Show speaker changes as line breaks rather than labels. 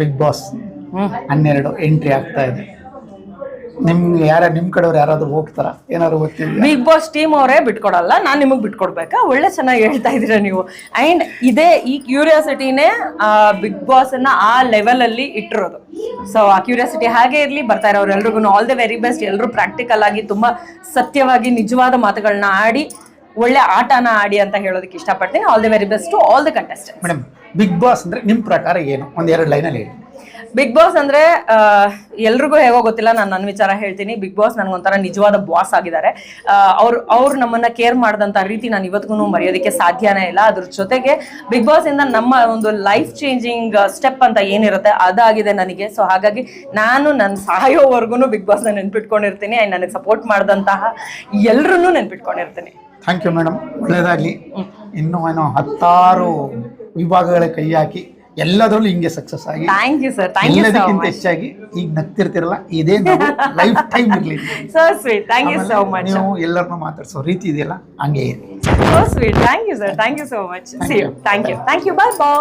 Big boss ಹನ್ನೆರಡು entry ಆಗ್ತಾ ಇದೆ. ನಿಮ್ಗೆ ಯಾರ ನಿಮ್ ಕಡೆಯವ್ರು ಯಾರಾದ್ರೂ ಹೋಗ್ತಾರ? ಏನಾದ್ರು ಗೊತ್ತಿಲ್ಲ
ಬಿಗ್ ಬಾಸ್ ಟೀಮ್ ಅವರೇ ಬಿಟ್ಕೊಡಲ್ಲ ನಾನು ನಿಮಗೆ ಬಿಟ್ಕೊಡ್ಬೇಕಾ? ಒಳ್ಳೆ ಚೆನ್ನಾಗಿ ಹೇಳ್ತಾ ಇದ್ದೀರಾ ನೀವು. ಅಂಡ್ ಇದೇ ಈ ಕ್ಯೂರಿಯಾಸಿಟಿನೇ ಬಿಗ್ ಬಾಸ್ ಅನ್ನ ಆ ಲೆವೆಲ್ ಅಲ್ಲಿ ಇಟ್ಟಿರೋದು. ಸೊ ಆ ಕ್ಯೂರಿಯಾಸಿಟಿ ಹಾಗೆ ಇರಲಿ ಬರ್ತಾ ಇರೋರು ಎಲ್ರಿಗೂ ಆಲ್ ದಿ ವೆರಿ ಬೆಸ್ಟ್ ಎಲ್ಲರೂ ಪ್ರಾಕ್ಟಿಕಲ್ ಆಗಿ ತುಂಬಾ ಸತ್ಯವಾಗಿ ನಿಜವಾದ ಮಾತುಗಳನ್ನ ಆಡಿ ಒಳ್ಳೆ ಆಟನ ಆಡಿ ಅಂತ ಹೇಳೋದಕ್ಕೆ ಇಷ್ಟಪಡ್ತೀನಿ. All the very best to all the contestant
madam Bigg Boss ಅಂದ್ರೆ ನಿಮ್ ಪ್ರಕಾರ ಏನು? ಒಂದ್ ಎರಡು ಅಲ್ಲಿ ಹೇಳಿ.
ಬಿಗ್ ಬಾಸ್ ಅಂದ್ರೆ ಎಲ್ರಿಗೂ ಹೇಗೋ ಗೊತ್ತಿಲ್ಲ ನಾನು ನನ್ನ ವಿಚಾರ ಹೇಳ್ತೀನಿ. ಬಿಗ್ ಬಾಸ್ ನನಗೊಂಥರ ನಿಜವಾದ ಬಾಸ್ ಆಗಿದ್ದಾರೆ. ಅವ್ರು ಅವ್ರು ನಮ್ಮನ್ನ ಕೇರ್ ಮಾಡಿದಂತ ರೀತಿ ನಾನು ಇವತ್ತಿಗೂ ಮರೆಯೋದಕ್ಕೆ ಸಾಧ್ಯನೇ ಇಲ್ಲ. ಅದ್ರ ಜೊತೆಗೆ ಬಿಗ್ ಬಾಸ್ ಇಂದ ನಮ್ಮ ಒಂದು ಲೈಫ್ ಚೇಂಜಿಂಗ್ ಸ್ಟೆಪ್ ಅಂತ ಏನಿರುತ್ತೆ ಅದಾಗಿದೆ ನನಗೆ. ಸೊ ಹಾಗಾಗಿ ನಾನು ನನ್ನ ಸಾಯೋವರೆಗೂ ಬಿಗ್ ಬಾಸ್ನ ನೆನ್ಪಿಟ್ಕೊಂಡಿರ್ತೀನಿ. ಆ್ಯಂಡ್ ನನಗೆ ಸಪೋರ್ಟ್ ಮಾಡಿದಂತಹ ಎಲ್ಲರನ್ನೂ ನೆನ್ಪಿಟ್ಕೊಂಡಿರ್ತೀನಿ.
ಥ್ಯಾಂಕ್ ಯು ಮೇಡಮ್ ಒಳ್ಳೇದಾಗ್ಲಿ. ಇನ್ನೂ ಏನೋ ಹತ್ತಾರು ವಿಭಾಗಗಳ ಕೈ ಹಾಕಿ ಎಲ್ಲದರಲ್ಲೂ ಹಿಂಗೆ ಸಕ್ಸಸ್ ಆಗಿ
thank you sir thank you so
ಎಲ್ಲದಕ್ಕಿಂತ ಹೆಚ್ಚಾಗಿ ಈಗ ನಗ್ತಿರ್ತಿರಲ್ಲ ಇದೇ ಲೈಫ್ ಟೈಮ್ ಇರಲಿ.
So sweet thank you so much
ನೀವು ಎಲ್ಲರನ್ನೂ ಮಾತಾಡ್ಸೋ ರೀತಿ ಇದೆಯಲ್ಲ ಹಂಗೆ ಇರಿ.
So sweet thank you sir thank you so much thank you thank you bye bye